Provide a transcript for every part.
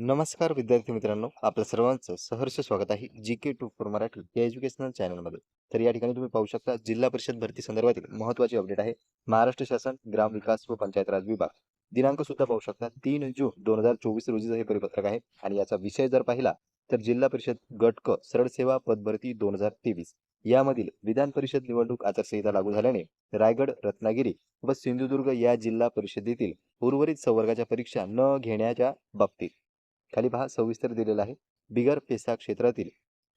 नमस्कार विद्यार्थी मित्रांनो आपल्या सर्वांचं सहर्ष स्वागत आहे G K two for Marathi या एज्युकेशनल चॅनलमध्ये तर या ठिकाणी तुम्ही पाहू शकता जिल्हा परिषद भरती संदर्भातील महत्त्वाची अपडेट आहे. महाराष्ट्र शासन ग्राम विकास व पंचायत राज विभाग. दिनांक सुद्धा पाहू शकता तीन जून दोन हजार चोवीस रोजीचं हे परिपत्रक आहे. आणि याचा विषय जर पाहिला तर जिल्हा परिषद गट क सरळ सेवा पदभरती दोन हजार तेवीस. यामधील विधान परिषद निवडणूक आचारसंहिता लागू झाल्याने रायगड रत्नागिरी व सिंधुदुर्ग या जिल्हा परिषदेतील उर्वरित संवर्गाच्या परीक्षा न घेण्याच्या बाबतीत खाली पहा सविस्तर दिलेला आहे. बिगर पेसा क्षेत्रातील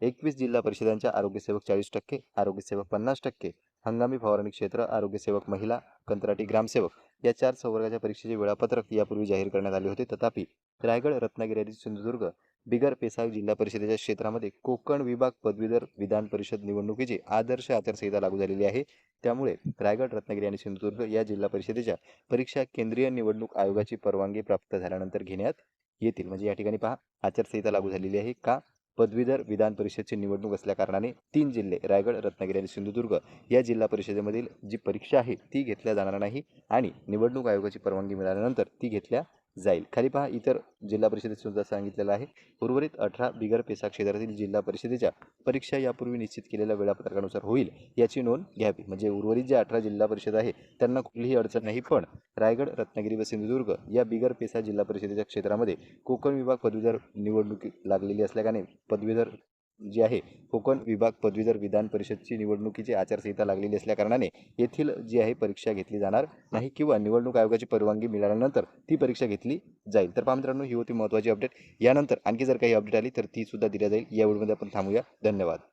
एकवीस जिल्हा परिषदांच्या आरोग्यसेवक चाळीस टक्के आरोग्यसेवक पन्नास टक्के हंगामी फवारणी क्षेत्र आरोग्यसेवक महिला कंत्राटी ग्रामसेवक या चार संवर्गाच्या परीक्षेचे वेळापत्रक यापूर्वी जाहीर करण्यात आले होते. तथापि रायगड रत्नागिरी आणि सिंधुदुर्ग बिगर पेसाग जिल्हा परिषदेच्या क्षेत्रामध्ये कोकण विभाग पदवीधर विधान परिषद निवडणुकीची आदर्श आचारसंहिता लागू झालेली आहे. त्यामुळे रायगड रत्नागिरी आणि सिंधुदुर्ग या जिल्हा परिषदेच्या परीक्षा केंद्रीय निवडणूक आयोगाची परवानगी प्राप्त झाल्यानंतर घेण्यात येतील. म्हणजे या ठिकाणी पहा आचारसंहिता लागू झालेली आहे का? पदवीधर विधान परिषदची निवडणूक असल्या कारणाने तीन जिल्हे रायगड रत्नागिरी आणि सिंधुदुर्ग या जिल्हा परिषदेमधील जी परीक्षा आहे ती घेतल्या जाणार नाही आणि निवडणूक आयोगाची परवानगी मिळाल्यानंतर ती घेतल्या जाईल. खाली पहा इतर जिल्हा परिषदेत सुद्धा सांगितलेलं आहे. उर्वरित अठरा बिगर पेसा क्षेत्रातील जिल्हा परिषदेच्या परीक्षा यापूर्वी निश्चित केलेल्या वेळापत्रकानुसार होईल याची नोंद घ्यावी. म्हणजे उर्वरित ज्या अठरा जिल्हा परिषद आहे त्यांना कुठलीही अडचण नाही पण रायगड रत्नागिरी व सिंधुदुर्ग या बिगर पेसा जिल्हा परिषदेच्या क्षेत्रामध्ये कोकण विभाग पदवीधर निवडणूक लागलेली असल्याने पदवीधर जी आहे कोकण विभाग पदवीधर विधान परिषदची निवडणुकीची आचारसंहिता लागलेली असल्याकारणाने येथील जी आहे परीक्षा घेतली जाणार नाही किंवा निवडणूक आयोगाची परवानगी मिळाल्यानंतर ती परीक्षा घेतली जाईल. तर पहा मित्रांनो ही होती महत्त्वाची अपडेट यानंतर आणखी जर काही अपडेट आली तर ती सुद्धा दिल्या जाईल. या व्हिडिओमध्ये आपण थांबूया. धन्यवाद.